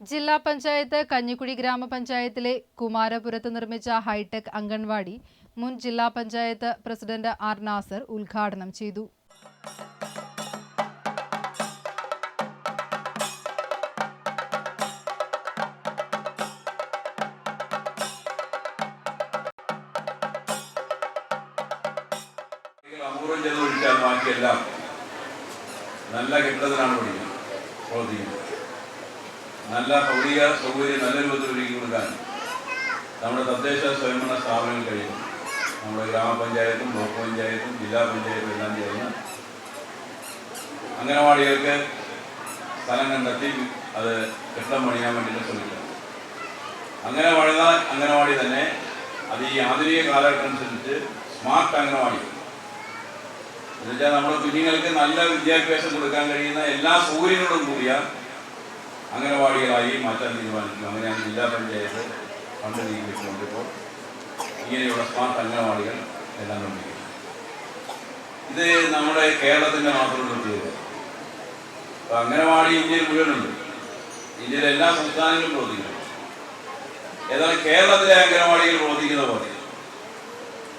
ജില്ലാ പഞ്ചായത്ത് കഞ്ഞിക്കുഴി ഗ്രാമപഞ്ചായത്തിലെ കുമാരപുരത്ത് നിർമ്മിച്ച ഹൈടെക് അംഗൻവാടി മുൻ ജില്ലാ പഞ്ചായത്ത് പ്രസിഡന്റ് ആർ നാസർ ഉദ്ഘാടനം ചെയ്തു. നല്ല കെട്ടിടത്തിലാണ് പഠിക്കുന്നത് നല്ല ഭൗതിക സൗകര്യം നല്ല രൂപത്തിൽ ഒരുക്കി കൊടുക്കാൻ. നമ്മുടെ തദ്ദേശ സ്വയംഭരണ സ്ഥാപനങ്ങൾ കഴിയുന്നു നമ്മുടെ ഗ്രാമപഞ്ചായത്തും ബ്ലോക്ക് പഞ്ചായത്തും ജില്ലാ പഞ്ചായത്തും എല്ലാം ചേർന്ന് അംഗനവാടികൾക്ക് സ്ഥലം കണ്ടെത്തി അത് കെട്ടിടം പണിയാൻ വേണ്ടിയിട്ട് ശ്രമിക്കുക അങ്ങനെ പണിത അംഗനവാടി തന്നെ അത് ഈ ആധുനിക കാലഘട്ടം അനുസരിച്ച് സ്മാർട്ട് അംഗനവാടി. എന്നുവെച്ചാൽ നമ്മുടെ കുഞ്ഞുങ്ങൾക്ക് നല്ല വിദ്യാഭ്യാസം കൊടുക്കാൻ കഴിയുന്ന എല്ലാ സൗകര്യങ്ങളും കൂടിയ അംഗനവാടികളായി മാറ്റാൻ തീരുമാനിച്ചു. അങ്ങനെയാണ് ജില്ലാ പഞ്ചായത്ത് ഫണ്ട് നീക്കിവെച്ചുകൊണ്ടിപ്പോൾ ഇങ്ങനെയുള്ള സ്മാർട്ട് അംഗനവാടികൾ എല്ലാം നിർമ്മിക്കുന്നത്. ഇത് നമ്മുടെ കേരളത്തിന്റെ മാത്രം പ്രത്യേകത അപ്പൊ അംഗനവാടി ഇന്ത്യയിൽ മുഴുവനുണ്ട്. ഇന്ത്യയിലെ എല്ലാ സംസ്ഥാനങ്ങളിലും പ്രവർത്തിക്കുന്നു. ഏതായാലും കേരളത്തിലെ അംഗനവാടികൾ പ്രവർത്തിക്കുന്ന പോലെ.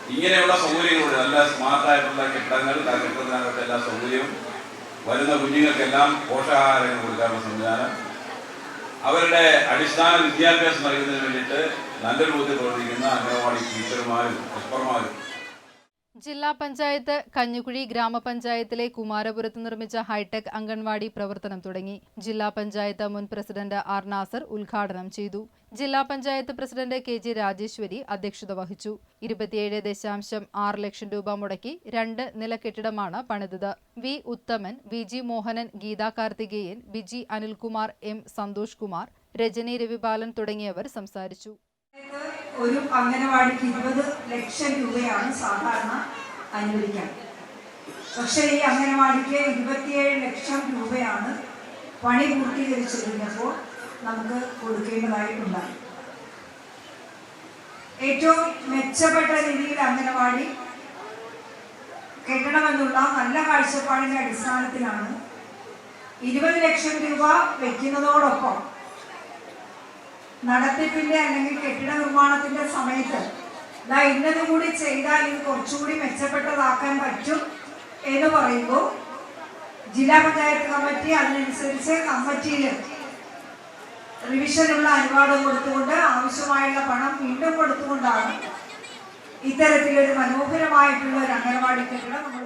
ഇങ്ങനെയുള്ള സൗകര്യങ്ങളുണ്ട്. നല്ല സ്മാർട്ടായിട്ടുള്ള കെട്ടിടങ്ങൾ ആ കെട്ടിടത്തിനകത്ത് എല്ലാ സൗകര്യവും. വരുന്ന കുഞ്ഞുങ്ങൾക്കെല്ലാം പോഷകാഹാരങ്ങൾ കൊടുക്കാനുള്ള സംവിധാനം. അവരുടെ അടിസ്ഥാന വിദ്യാഭ്യാസം നൽകുന്നതിന് വേണ്ടിയിട്ട് നല്ല രൂപത്തിൽ പ്രവർത്തിക്കുന്ന അംഗനവാടി ടീച്ചർമാരും ഹെൽപ്പർമാരും ജില്ലാ പഞ്ചായത്ത് കഞ്ഞുകുഴി ഗ്രാമപഞ്ചായത്തിലെ കുമാരപുരത്ത് നിർമ്മിച്ച ഹൈടെക് അംഗൻവാടി പ്രവർത്തനം തുടങ്ങി. ജില്ലാ പഞ്ചായത്ത് മുൻ പ്രസിഡന്റ് ആർ നാസർ ഉദ്ഘാടനം ചെയ്തു. ജില്ലാ panchayat president K G Rajeswari അധ്യക്ഷത വഹിച്ചു. ഇരുപത്തിയേഴ് ദശാംശം ആറ് ലക്ഷം രൂപ മുടക്കി രണ്ട് നില കെട്ടിടമാണ് പണിതത്. V Uthaman V G Mohanan Geetha Karthikeyan Biji Anilkumar M Santhosh Kumar Rajani Ravipalan തുടങ്ങിയവർ സംസാരിച്ചു. ഒരു അംഗനവാടിക്ക് ഇരുപത് ലക്ഷം രൂപയാണ് സാധാരണ അനുവദിക്കാൻ. പക്ഷേ ഈ അംഗനവാടിക്ക് ഇരുപത്തിയേഴ് ലക്ഷം രൂപയാണ് പണി പൂർത്തീകരിച്ചു കഴിഞ്ഞപ്പോൾ നമുക്ക് കൊടുക്കേണ്ടതായിട്ടുണ്ടായി ഏറ്റവും മെച്ചപ്പെട്ട രീതിയിൽ അംഗനവാടി കെട്ടണമെന്നുള്ള നല്ല കാഴ്ചപ്പാടിന്റെ അടിസ്ഥാനത്തിലാണ് ഇരുപത് ലക്ഷം രൂപ വെക്കുന്നതോടൊപ്പം നടത്തിപ്പിന്റെ അല്ലെങ്കിൽ കെട്ടിട നിർമ്മാണത്തിന്റെ സമയത്ത്. ഇന്നത് കൂടി ചെയ്താൽ ഇത് കുറച്ചുകൂടി മെച്ചപ്പെട്ടതാക്കാൻ പറ്റും എന്ന് പറയുമ്പോൾ ജില്ലാ പഞ്ചായത്ത് കമ്മിറ്റി അതിനനുസരിച്ച് കമ്മിറ്റിയിൽ റിവിഷനുള്ള അനുവാദം കൊടുത്തുകൊണ്ട് ആവശ്യമായുള്ള പണം വീണ്ടും കൊടുത്തുകൊണ്ടാണ് ഇത്തരത്തിലൊരു മനോഹരമായിട്ടുള്ള ഒരു അംഗനവാടി കെട്ടിടം നമ്മൾ